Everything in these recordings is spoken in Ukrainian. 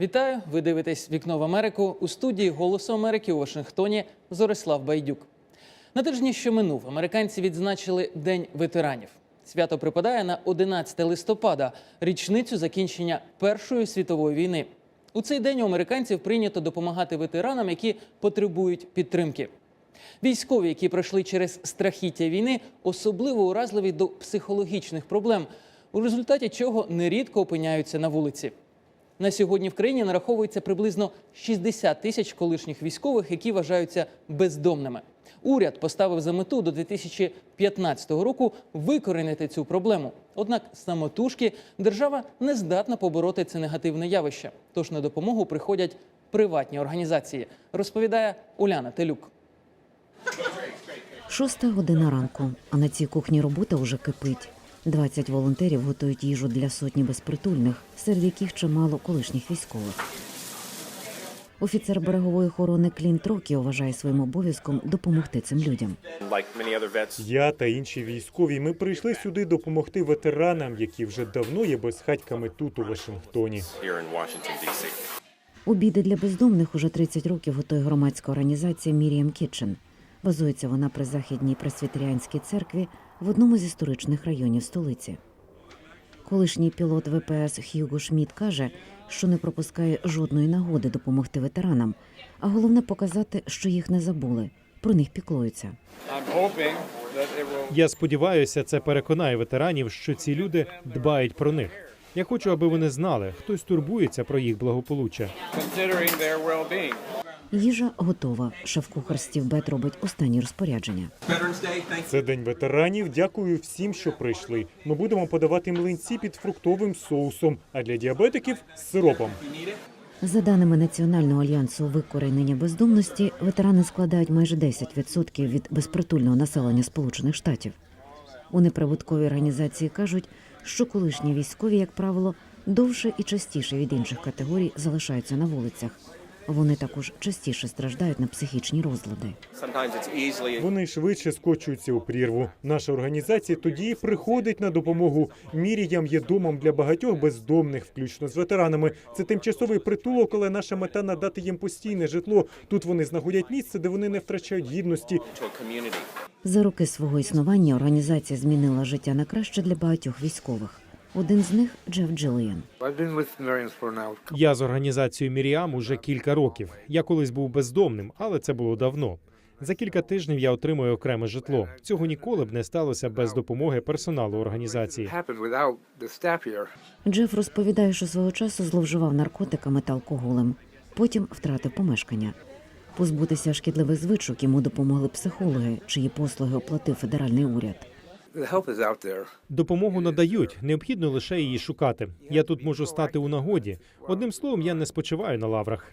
Вітаю! Ви дивитесь вікно в Америку у студії Голосу Америки у Вашингтоні Зорислав Байдюк. На тижні, що минув, американці відзначили День ветеранів. Свято припадає на 11 листопада, річницю закінчення Першої світової війни. У цей день у американців прийнято допомагати ветеранам, які потребують підтримки. Військові, які пройшли через страхіття війни, особливо уразливі до психологічних проблем, у результаті чого нерідко опиняються на вулиці. На сьогодні в країні нараховується приблизно 60 тисяч колишніх військових, які вважаються бездомними. Уряд поставив за мету до 2015 року викоренити цю проблему. Однак самотужки держава не здатна побороти це негативне явище. Тож на допомогу приходять приватні організації, розповідає Уляна Телюк. Шоста година ранку, а на цій кухні робота уже кипить. 20 волонтерів готують їжу для сотні безпритульних, серед яких чимало колишніх військових. Офіцер берегової охорони Клінт Рокі вважає своїм обов'язком допомогти цим людям. Я та інші військові. Ми прийшли сюди допомогти ветеранам, які вже давно є безхатьками тут, у Вашингтоні. Обіди для бездомних уже 30 років готує громадська організація Міріам Кітчен. Базується вона при західній пресвітеріанській церкві в одному з історичних районів столиці. Колишній пілот ВПС Хьюго Шмідт каже, що не пропускає жодної нагоди допомогти ветеранам, а головне показати, що їх не забули, про них піклуються. Я сподіваюся, це переконає ветеранів, що ці люди дбають про них. Я хочу, аби вони знали, хтось турбується про їх благополуччя. Їжа готова. Шеф-кухар Стів Бет робить останні розпорядження. Це день ветеранів. Дякую всім, що прийшли. Ми будемо подавати млинці під фруктовим соусом, а для діабетиків з сиропом. За даними Національного альянсу викоренення бездомності, ветерани складають майже 10% від безпритульного населення Сполучених Штатів. У неприбутковій організації кажуть, що колишні військові, як правило, довше і частіше від інших категорій залишаються на вулицях. Вони також частіше страждають на психічні розлади. Вони швидше скочуються у прірву. Наша організація тоді приходить на допомогу. Міріям є домом для багатьох бездомних, включно з ветеранами. Це тимчасовий притулок, але наша мета надати їм постійне житло. Тут вони знаходять місце, де вони не втрачають гідності. За роки свого існування організація змінила життя на краще для багатьох військових. Один з них Джеф Джиліан. Я з організацією Міріам уже кілька років. Я колись був бездомним, але це було давно. За кілька тижнів я отримую окреме житло. Цього ніколи б не сталося без допомоги персоналу організації. Джеф розповідає, що свого часу зловживав наркотиками та алкоголем. Потім втратив помешкання. Позбутися шкідливих звичок йому допомогли психологи, чиї послуги оплатив федеральний уряд. The help is out there. Допомогу надають, необхідно лише її шукати. Я тут можу стати у нагоді. Одним словом, я не спочиваю на лаврах.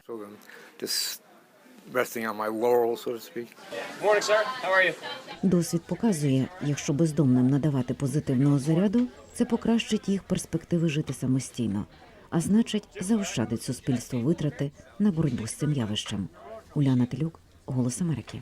Досвід показує, якщо бездомним надавати позитивного заряду, це покращить їх перспективи жити самостійно, а значить, заощадить суспільство витрати на боротьбу з цим явищем. Уляна Телюк, Голос Америки.